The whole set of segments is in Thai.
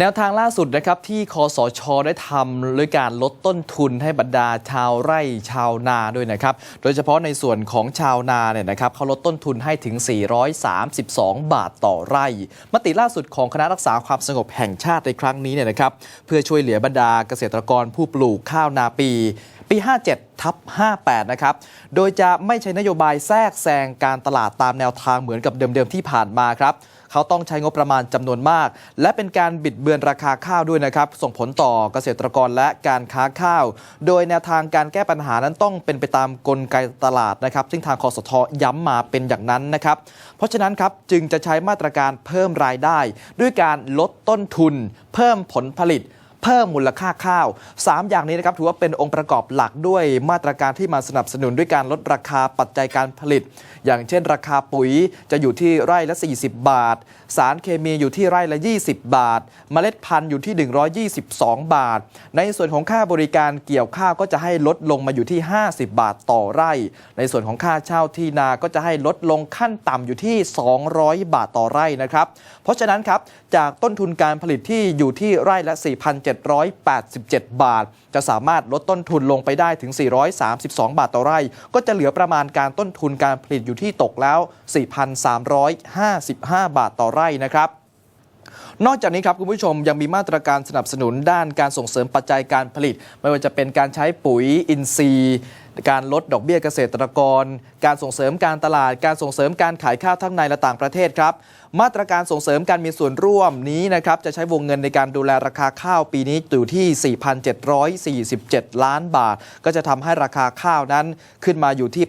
แนวทางล่าสุดนะครับที่คอสชได้ทำด้วยการลดต้นทุนให้บรรดาชาวไร่ชาวนาด้วยนะครับ โดยเฉพาะในส่วนของชาวนาเนี่ยนะครับเขาลดต้นทุนให้ถึง 432 บาทต่อไร่ มติล่าสุดของคณะรักษาความสงบแห่งชาติในครั้งนี้เนี่ยนะครับเพื่อช่วยเหลือบรรดาเกษตรกรผู้ปลูกข้าวนาปี ปี 57ทับ58 นะครับ โดยจะไม่ใช้นโยบายแทรกแซงการตลาดตามแนวทางเหมือนกับเดิมๆที่ผ่านมาครับ เขาต้องใช้งบประมาณจำนวนมาก และเป็นการบิดเบือนราคาข้าวด้วยนะครับ ส่งผลต่อเกษตรกรและการค้าข้าว โดยแนวทางการแก้ปัญหานั้นต้องเป็นไปตามกลไกตลาดนะครับ ซึ่งทางคอสทย้ำมาเป็นอย่างนั้นนะครับ เพราะฉะนั้นครับจึงจะใช้มาตรการเพิ่มรายได้ ด้วยการลดต้นทุน เพิ่มผลผลิต เพิ่มมูลค่าข้าว 3 อย่างนี้นะครับถือว่าเป็นองค์ประกอบหลักด้วยมาตรการที่มาสนับสนุนด้วยการลดราคาปัจจัยการผลิต อย่างเช่น ราคาปุ๋ยจะอยู่ที่ไร่ละ 40 บาท สารเคมีอยู่ที่ไร่ละ 20 บาท เมล็ดพันธุ์อยู่ที่ 122 บาท ในส่วนของค่าบริการเกี่ยวข้าวก็จะให้ลดลงมาอยู่ที่ 50 บาทต่อไร่ ในส่วนของค่าเช่าที่นาก็จะให้ลดลงขั้นต่ำอยู่ที่ 200 บาทต่อไร่นะครับ เพราะฉะนั้นครับ จากต้นทุนการผลิตที่อยู่ที่ไร่ละ 4,787 บาท จะสามารถลดต้นทุนลงไปได้ถึง 432 บาทต่อไร่ ก็จะเหลือประมาณการต้นทุนการผลิตอยู่ที่ตกแล้ว 4,355 บาทต่อไร่นะครับนอกจากนี้ครับคุณผู้ชมยังมีมาตรการสนับสนุนด้านการส่งเสริมปัจจัยการผลิต ไม่ว่าจะเป็นการใช้ปุ๋ยอินทรีย์การลดดอกเบี้ยเกษตรกร การส่งเสริมการตลาด การส่งเสริมการขายข้าวทั้งในและต่างประเทศครับ มาตรการส่งเสริมการมีส่วนร่วมนี้นะครับจะใช้วงเงินในการดูแลราคาข้าวปีนี้อยู่ที่ 4,747 ล้านบาท ก็จะทำให้ราคาข้าวนั้นขึ้นมาอยู่ที่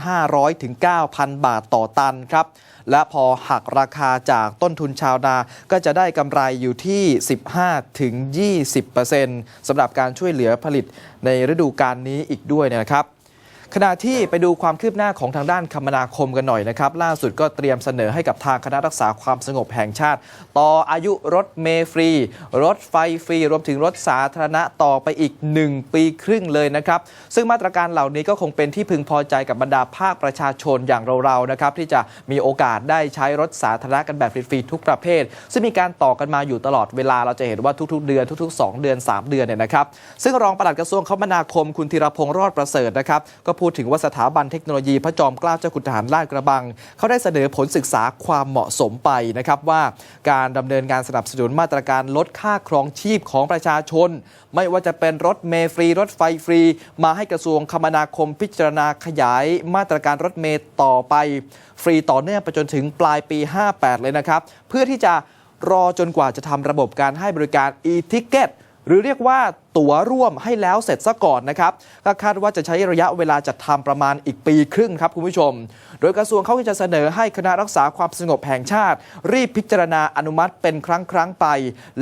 8,500 ถึง 9,000 บาทต่อตันครับและพอหักราคาจากต้นทุนชาวนา ก็จะได้กำไรอยู่ที่ 15ถึง20%สำหรับการช่วยเหลือผลิตในฤดูกาลนี้อีกด้วยนะครับ ขณะที่ไปดูความคืบหน้าของทางด้านคมนาคมกันหน่อยนะครับ ล่าสุดก็เตรียมเสนอให้กับทางคณะรักษาความสงบแห่งชาติ ต่ออายุรถเมฟรี รถไฟฟรี รวมถึงรถสาธารณะต่อไปอีก 1 ปีครึ่งเลยนะครับ ซึ่งมาตรการเหล่านี้ก็คงเป็นที่พึงพอใจกับบรรดาภาคประชาชนอย่างเราๆนะครับที่จะมีโอกาสได้ใช้รถสาธารณะกันแบบฟรีๆทุกประเภท ซึ่งมีการต่อกันมาอยู่ตลอดเวลาเราจะเห็นว่าทุกๆ เดือนทุก ๆ 2 เดือน 3 เดือนเนี่ยนะครับซึ่งรองปลัดกระทรวงคมนาคมคุณธีรพงษ์รอดประเสริฐนะครับก็พููดถึงว่าสถาบันเทคโนโลยีพระจอมเกล้าเจ้าคุณทหารลาดกระบัง เขาได้เสนอผลศึกษาความเหมาะสมไปนะครับว่าการดำเนินการสนับสนุนมาตรการลดค่าครองชีพของประชาชน ไม่ว่าจะเป็นรถเมล์ฟรีรถไฟฟรี มาให้กระทรวงคมนาคมพิจารณาขยาย มาตรการรถเมล์ต่อไป ฟรีต่อเนื่องไปจนถึงปลายปี 58 เลยนะครับ เพื่อที่จะรอจนกว่าจะทำระบบการให้บริการ e-ticket หรือเรียกว่าตั๋วร่วมให้แล้วเสร็จซะก่อนนะครับก็คาดว่าจะใช้ระยะเวลาจัดทำประมาณอีกปีครึ่งครับคุณผู้ชม โดยกระทรวงเขาจะเสนอให้คณะรักษาความสงบแห่งชาติ รีบพิจารณาอนุมัติเป็นครั้งครั้งไป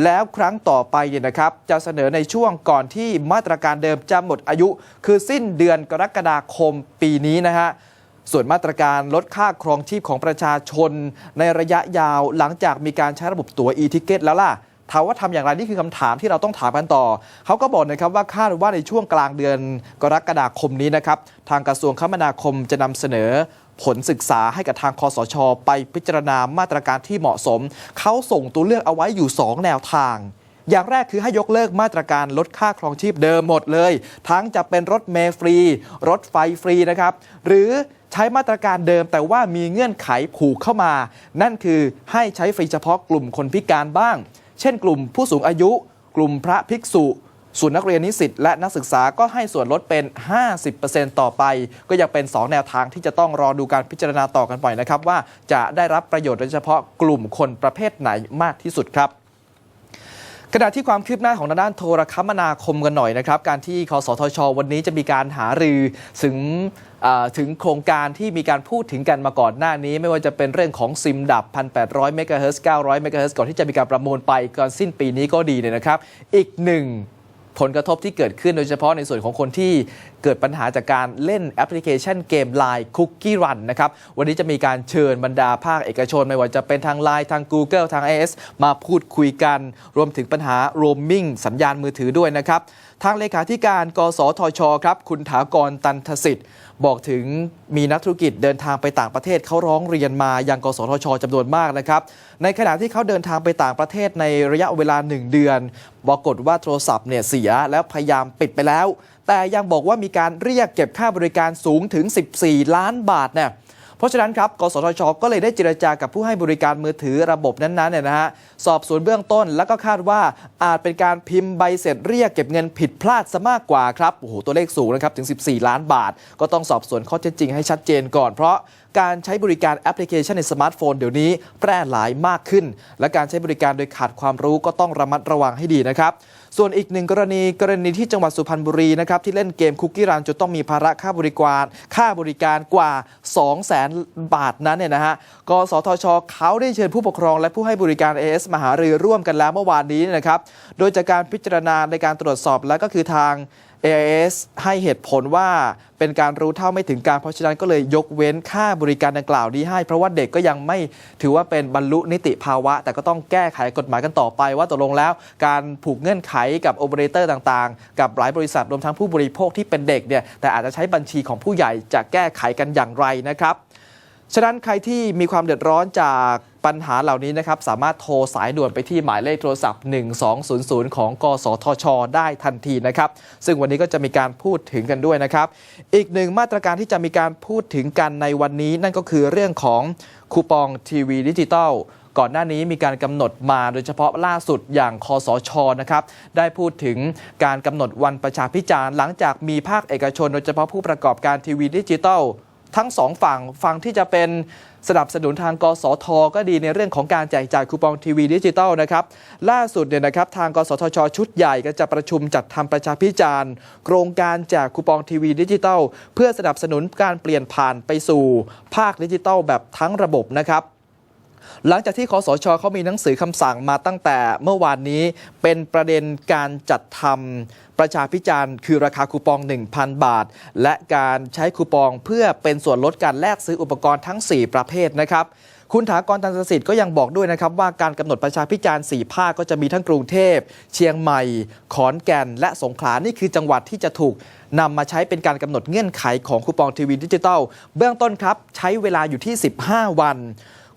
แล้วครั้งต่อไปเนี่ยนะครับ จะเสนอในช่วงก่อนที่มาตรการเดิมจะหมดอายุ คือสิ้นเดือนกรกฎาคมปีนี้นะฮะส่วนมาตรการลดค่าครองชีพของประชาชน ในระยะยาวหลังจากมีการใช้ระบบตั๋ว e-ticket แล้วล่ะ ถามว่าทำอย่างไรนี่คือคำถามที่เราต้องถามกันต่อ เขาก็บอกนะครับว่าคาดว่าในช่วงกลางเดือนกรกฎาคมนี้นะครับทางกระทรวงคมนาคมจะนำเสนอผลศึกษาให้กับทางคอสช ไปพิจารณามาตรการที่เหมาะสม เขาส่งตัวเลือกเอาไว้อยู่ 2 แนวทาง อย่างแรกคือให้ยกเลิกมาตรการลดค่าครองชีพเดิมหมดเลย ทั้งจะเป็นรถเมล์ฟรี รถไฟฟรีนะครับ หรือใช้มาตรการเดิมแต่ว่ามีเงื่อนไขผูกเข้ามา นั่นคือให้ใช้ฟรีเฉพาะกลุ่มคนพิการบ้าง เช่นกลุ่มผู้สูงอายุ กลุ่มพระภิกษุ ส่วนนักเรียนนิสิตและนักศึกษาก็ให้ส่วนลดเป็น 50%ต่อไป ก็ยังเป็น 2 แนวทางที่จะต้องรอดูการพิจารณาต่อกันไปนะครับ ว่าจะได้รับประโยชน์โดยเฉพาะกลุ่มคนประเภทไหนมากที่สุดครับ ขณะที่ความคืบหน้าของด้านโทรคมนาคมกันหน่อยนะครับ การที่คอสทช วันนี้จะมีการหารือถึงถึงโครงการที่มีการพูดถึงกันมาก่อนหน้านี้ ไม่ว่าจะเป็นเรื่องของซิมดับ 1,800 เมกะเฮิรตซ์900 เมกะเฮิรตซ์ก่อนที่จะมีการประมูลไปก่อนสิ้นปีนี้ก็ดีเนี่ยนะครับ อีกหนึ่ง ผลกระทบที่เกิดขึ้นโดยเฉพาะในส่วนของคนที่เกิดปัญหาจากการเล่นแอปพลิเคชันเกม Line Cookie Run นะครับ วันนี้จะมีการเชิญบรรดาภาคเอกชน ไม่ว่าจะเป็นทาง Line ทาง Google ทาง IS มาพูดคุยกัน รวมถึงปัญหาโรมมิ่งสัญญาณมือถือด้วยนะครับ ทางเลขาธิการ กสทช ครับ คุณถากรตันทสิทธิ์ บอกถึงมีนักธุรกิจเดินทางไปต่างประเทศเขาร้องเรียนมายังกสทชจำนวนมากนะครับ ในขณะที่เขาเดินทางไปต่างประเทศในระยะเวลา 1 เดือนปรากฏว่าโทรศัพท์เนี่ยเสียแล้วพยายามปิดไปแล้ว แต่ยังบอกว่ามีการเรียกเก็บค่าบริการสูงถึง 14 ล้านบาทเนี่ย เพราะฉะนั้นครับกสทช ก็เลยได้เจรจากับผู้ให้บริการมือถือระบบนั้นๆเนี่ยนะฮะสอบสวนเบื้องต้นแล้วก็คาดว่าอาจเป็นการพิมพ์ใบเสร็จเรียกเก็บเงินผิดพลาดซะมากกว่าครับโอ้โหตัวเลขสูงนะครับถึง 14 ล้านบาท ก็ต้องสอบสวนข้อเท็จจริงให้ชัดเจนก่อนเพราะการใช้บริการแอปพลิเคชันในสมาร์ทโฟนเดี๋ยวนี้แพร่หลายมากขึ้น และการใช้บริการโดยขาดความรู้ก็ต้องระมัดระวังให้ดีนะครับ ส่วนอีกหนึ่งกรณีกรณีที่จังหวัดสุพรรณบุรีนะครับที่เล่นเกมคุกกี้รันจนต้องมีภาระค่าบริการค่าบริการกว่า 2 0 0แสนบาทนั้นเนี่ยนะฮะกสทชเขาได้เชิญผู้ปกครองและผู้ให้บริการ AS มหารือร่วมกันแล้วเมื่อวานนี้นะครับโดยจากการพิจารณาในการตรวจสอบแล้วก็คือทาง AIS ให้เหตุผลว่าเป็นการรู้เท่าไม่ถึงการเพราะฉะนั้นก็เลยยกเว้นค่าบริการดังกล่าวนี้ให้ เพราะว่าเด็กก็ยังไม่ถือว่าเป็นบรรลุนิติภาวะ แต่ก็ต้องแก้ไขกฎหมายกันต่อไป ว่าตกลงแล้ว การผูกเงื่อนไขกับโอเปอเรเตอร์ต่างๆ กับหลายบริษัทรวมทั้งผู้บริโภคที่เป็นเด็กเนี่ยแต่อาจจะใช้บัญชีของผู้ใหญ่จะแก้ไขกันอย่างไรนะครับ ฉะนั้นใครที่มีความเดือดร้อนจากปัญหาเหล่านี้นะครับ สามารถโทรสายด่วนไปที่หมายเลขโทรศัพท์ 1200 ของ กสทช ได้ทันทีนะครับ ซึ่งวันนี้ก็จะมีการพูดถึงกันด้วยนะครับ อีกหนึ่งมาตรการที่จะมีการพูดถึงกันในวันนี้ นั่นก็คือเรื่องของคูปองทีวีดิจิตอลก่อนหน้านี้มีการกำหนดมาโดยเฉพาะล่าสุดอย่างคอสชนะครับได้พูดถึงการกำหนดวันประชาพิจารณ์หลังจากมีภาคเอกชน โดยเฉพาะผู้ประกอบการทีวีดิจิตอล ทั้งสองฝั่งฝั่งที่จะเป็นสนับสนุนทางกสทก็ดีในเรื่องของการแจกจ่ายคูปองทีวีดิจิตอลนะครับล่าสุดเนี่ยนะครับทางกสทช ชุดใหญ่ก็จะประชุมจัดทำประชาพิจารณ์โครงการแจกคูปองทีวีดิจิตอลเพื่อสนับสนุนการเปลี่ยนผ่านไปสู่ภาคดิจิตอลแบบทั้งระบบนะครับหลังจากที่คอสชเขามีหนังสือคำสั่งมาตั้งแต่เมื่อวานนี้เป็นประเด็นการจัดทำ ประชาพิจารณ์คือราคาคูปอง 1,000 บาท และการใช้คูปองเพื่อเป็นส่วนลดการแลกซื้ออุปกรณ์ทั้ง 4 ประเภทนะครับ คุณถากรตันสิทธิ์ก็ยังบอกด้วยนะครับว่าการกำหนดประชาพิจารณ์4ภาคก็จะมีทั้งกรุงเทพ เชียงใหม่ ขอนแก่น และสงขลานี่คือจังหวัดที่จะถูกนำมาใช้เป็นการกำหนดเงื่อนไขของคูปองทีวีดิจิตอลเบื้องต้นครับ ใช้เวลาอยู่ที่ 15 วัน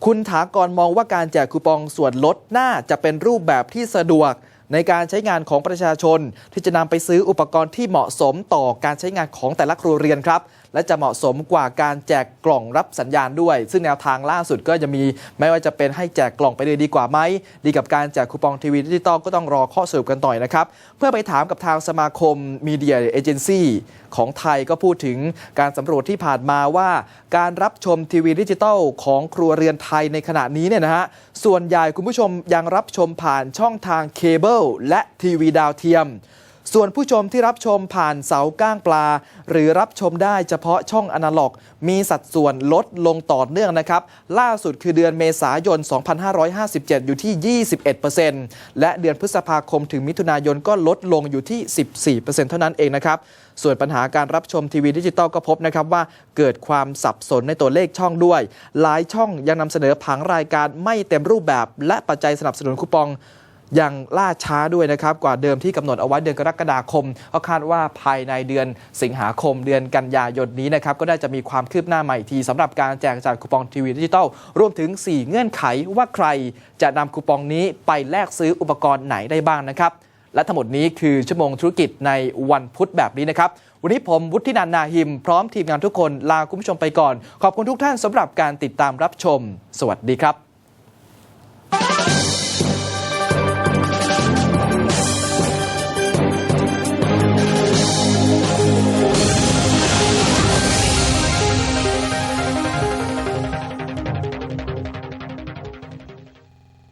คุณถากรมองว่าการแจกคูปองส่วนลดน่าจะเป็นรูปแบบที่สะดวก ในการใช้งานของประชาชน ที่จะนำไปซื้ออุปกรณ์ที่เหมาะสมต่อการใช้งานของแต่ละครัวเรือนครับ และจะเหมาะสมกว่าการแจกกล่องรับสัญญาณด้วย ซึ่งแนวทางล่าสุดก็จะมีไม่ว่าจะเป็นให้แจกกล่องไปเลยดีกว่าไหมดีกับการแจกคูปองทีวีดิจิตอลก็ต้องรอข้อสรุปกันต่อยนะครับ เพื่อไปถามกับทางสมาคมมีเดียเอเจนซี่ของไทยก็พูดถึงการสำรวจที่ผ่านมาว่า การรับชมทีวีดิจิตอลของครัวเรือนไทยในขณะนี้เนี่ยนะฮะส่วนใหญ่คุณผู้ชมยังรับชมผ่านช่องทางเคเบิลและทีวีดาวเทียม ส่วนผู้ชมที่รับชมผ่านเสาก้างปลา หรือรับชมได้เฉพาะช่องอนาล็อก มีสัดส่วนลดลงต่อเนื่องนะครับ ล่าสุดคือเดือนเมษายน 2557 อยู่ที่ 21%และเดือนพฤษภาคมถึงมิถุนายนก็ลดลงอยู่ที่ 14%เท่านั้นเองนะครับ ส่วนปัญหาการรับชมทีวีดิจิตอลก็พบนะครับว่าเกิดความสับสนในตัวเลขช่องด้วย หลายช่องยังนำเสนอผังรายการไม่เต็มรูปแบบ และปัจจัยสนับสนุนคูปอง ยังล่าช้าด้วยนะครับ กว่าเดิมที่กำหนดเอาไว้เดือนกรกฎาคมก็คาดว่าภายในเดือนสิงหาคมเดือนกันยายนนี้นะครับ ก็ได้จะมีความคืบหน้าใหม่ทีสำหรับการแจกจ่ายคูปองทีวีดิจิตอลรวมถึง 4 เงื่อนไขว่าใครจะนำคูปองนี้ไปแลกซื้ออุปกรณ์ไหนได้บ้างนะครับ และทั้งหมดนี้คือชั่วโมงธุรกิจในวันพุธแบบนี้นะครับวันนี้ผมวุฒินันนาหิม พร้อมทีมงานทุกคนลาคุณผู้ชมไปก่อน ขอบคุณทุกท่านสำหรับการติดตามรับชม สวัสดีครับ